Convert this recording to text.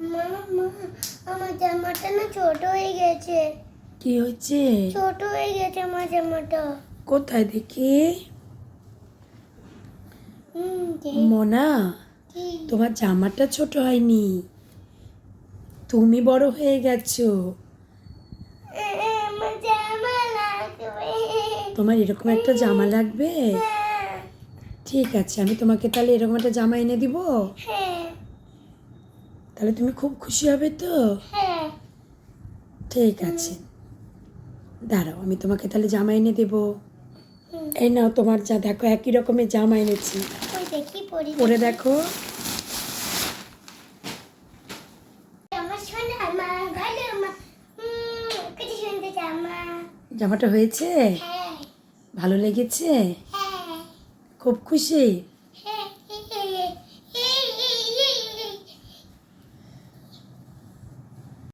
মা মা আমার জামাটা না ছোট হয়ে গেছে। কি হয়েছে? ছোট হয়ে গেছে আমার জামাটা। কোথায় দেখি? মোনা তোমার জামাটা ছোট হয়নি। তুমি বড় হয়ে গেছো। তোমার এরকম একটা জামা লাগবে? হ্যাঁ, ঠিক আছে আমি তোমাকে তাহলে এরকম একটা জামা এনে দিব? হ্যাঁ। তাহলে তুমি খুব খুশি হবে তো? হ্যাঁ। ঠিক আছে। দাঁড়াও আমি তোমাকে তাহলে জামা এনে দেবো। এই নাও তোমার যা দেখো একই রকমের জামা এনেছি। পরি দেখো। জামাটা হয়েছে? হ্যাঁ। ভালো লেগেছে? হ্যাঁ। খুব খুশি?